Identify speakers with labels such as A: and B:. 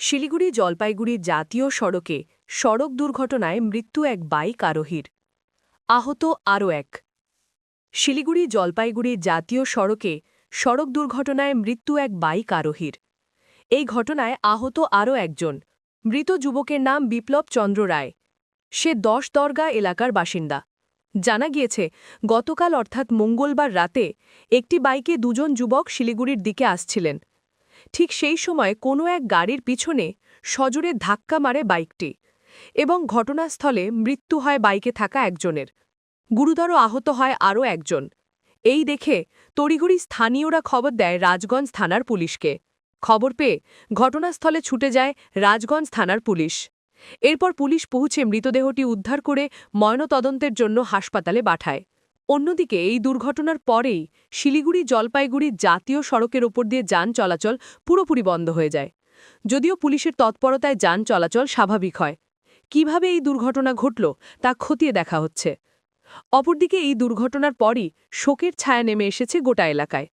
A: শিলিগুড়ি জলপাইগুড়ি জাতীয় সড়কে সড়ক দুর্ঘটনায় মৃত্যু এক বাইক আরোহীর। আহত আরও এক। শিলিগুড়ি জলপাইগুড়ি জাতীয় সড়কে সড়ক দুর্ঘটনায় মৃত্যু এক বাইক আরোহীর। এই ঘটনায় আহত আরও একজন। মৃত যুবকের নাম বিপ্লব চন্দ্র রায়। সে দশ দরগা এলাকার বাসিন্দা। জানা গিয়েছে, গতকাল অর্থাৎ মঙ্গলবার রাতে একটি বাইকে দুজন যুবক শিলিগুড়ির দিকে আসছিলেন। ঠিক সেই সময় কোনো এক গাড়ির পিছনে সজোরে ধাক্কা মারে বাইকটি এবং ঘটনাস্থলে মৃত্যু হয় বাইকে থাকা একজনের। গুরুতর আহত হয় আরও একজন। এই দেখে তড়িঘড়ি স্থানীয়রা খবর দেয় রাজগঞ্জ থানার পুলিশকে। খবর পেয়ে ঘটনাস্থলে ছুটে যায় রাজগঞ্জ থানার পুলিশ। এরপর পুলিশ পৌঁছে মৃতদেহটি উদ্ধার করে ময়নতদন্তের জন্য হাসপাতালে পাঠায়। অন্যদিকে, এই দুর্ঘটনার পরেই শিলিগুড়ি জলপাইগুড়ি জাতীয় সড়কের ওপর দিয়ে যান চলাচল পুরোপুরি বন্ধ হয়ে যায়। যদিও পুলিশের তৎপরতায় যান চলাচল স্বাভাবিক হয়। কীভাবে এই দুর্ঘটনা ঘটল তা খতিয়ে দেখা হচ্ছে। অপরদিকে এই দুর্ঘটনার পরই শোকের ছায়া নেমে এসেছে গোটা এলাকায়।